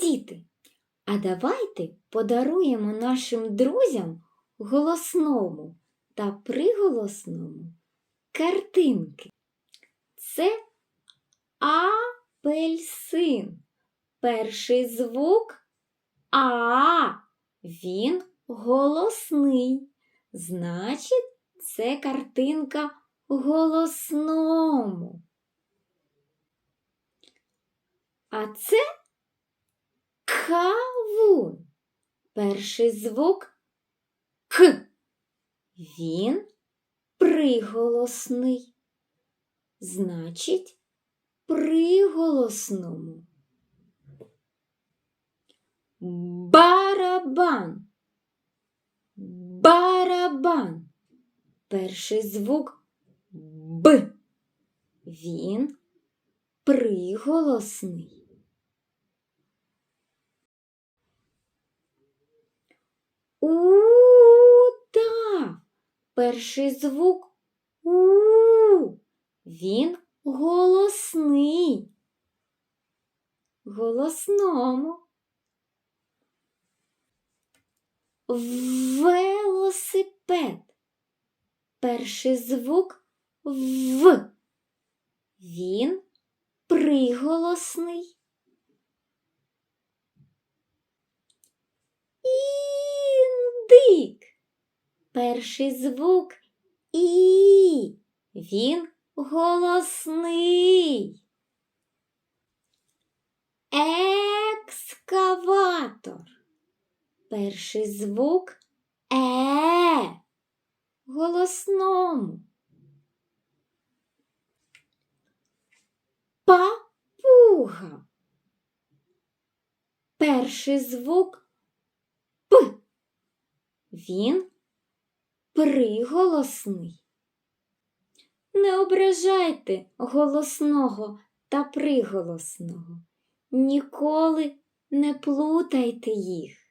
Діти, а давайте подаруємо нашим друзям голосному та приголосному картинки. Це апельсин. Перший звук А. Він голосний. Значить, це картинка голосному. А це кавун. Перший звук К. Він приголосний. Значить, приголосному. Барабан. Барабан. Перший звук Б. Він приголосний. Удав. Перший звук У. Він голосний. Голосному. Велосипед. Перший звук В. Він приголосний. Перший звук І. Він голосний. Екскаватор. Перший звук Е. Голосному. Папуга. Перший звук П. Він приголосний. Не ображайте голосного та приголосного. Ніколи не плутайте їх.